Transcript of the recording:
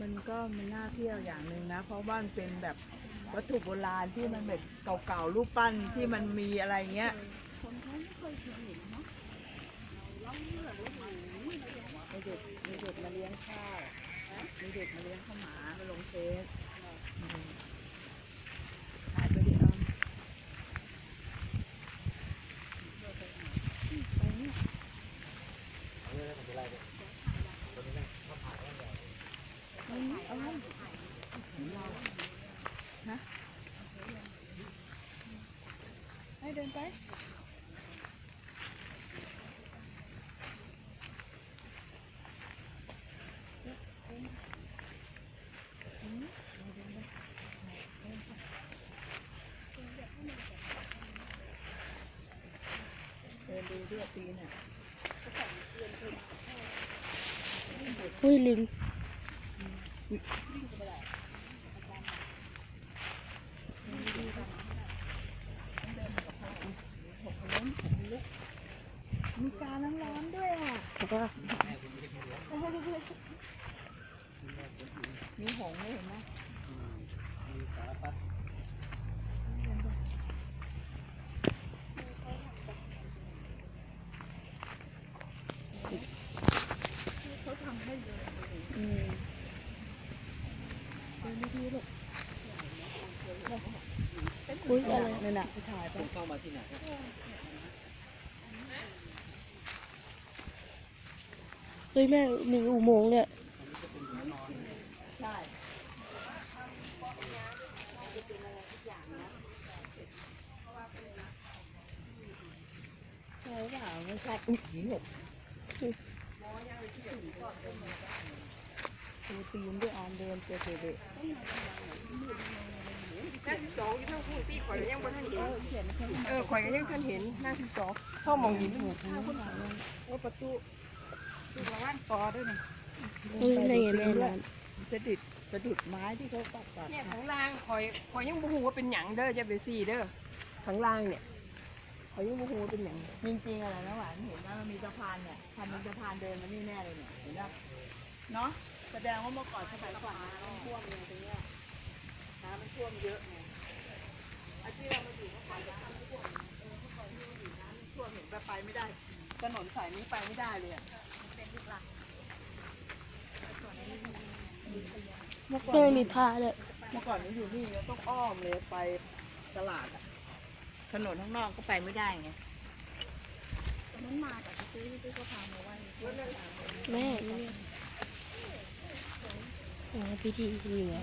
มันก็มันน่าเที่ยวอย่างหนึ่งนะ เพราะว่ามันเป็นแบบวัตถุโบราณที่มันแบบเก่าๆรูปปั้นที่มันมีอะไรเงี้ยคนเขาไม่เคยเห็นเนาะเราเลือกว่าหมูมีเด็กมีเด็กมาเลี้ยงข้าวมีเด็กมาเลี้ยงข้าวหมามาลงเฟซอืมถ่ายไปดิเอาเอาเอา ฮะให้เดินไปเดินดูด้วยปีน่ะอุ้ยลิง มีกาน้ำร้อนด้วยอะแล้วก็มีหงส์ด้วยเห็นไหมเขาทำให้เดินอืม อุ้ยอะไรนั่นน่ะไปถ่ายไปเข้ามาที่ไหนครับเฮ้ยแม่มีอุโมงค์เนี่ยใช่ใช่เปล่าไม่ใช่อุ๊ยผีหก ดูตีนด้วยออมเดินเจอเจอเด็กนั่งสิบสองที่เท่าพูดที่ข่อยก็ยังบ่ทันเห็นเออข่อยก็ยังทันเห็นนั่งสิบสองพ่อมองยิ้มอยู่ข้างคนหลังว่าประตูดูประวันต่อด้วยนี่เฮ้ยในไงแม่น้ประดิษฐ์ประดุดไม้ที่เขาปักปักเนี่ยข้างล่างข่อยข่อยยังบ่ฮู้ว่าเป็นหยังเด้ออย่าไปซี่เด้อข้างล่างเนี่ยข่อยยังบ่ฮู้ว่าเป็นหยังจริงๆอะไรนะหวานเห็นว่ามันมีสะพานเนี่ยทำเป็นสะพานเดินมานี่แน่เลยเนี่ยเห็นไหม เนาะแสดงว่าเมื่อก่อนสมัยก่อนน้ำท่วมเลยตรงเนี้ยน้ำมันท่วมเยอะไงอาที่เรามาอยู่เมื่อก่อนน้ำไม่ท่วมเออเมื่อก่อนที่เราอยู่น้ำไม่ท่วมเห็นไปไปไม่ได้ถนนสายนี้ไปไม่ได้เลยอะเป็นลูกหลักำแม่มีผ้าเลยเมื่อก่อนหนูอยู่นี่เราต้องอ้อมเลยไปตลาดอะถนนข้างนอกก็ไปไม่ได้ไงมันมาจากที่ที่ก็พามาไว้แม่ นี่อ๋อพิธีนี่เหรอ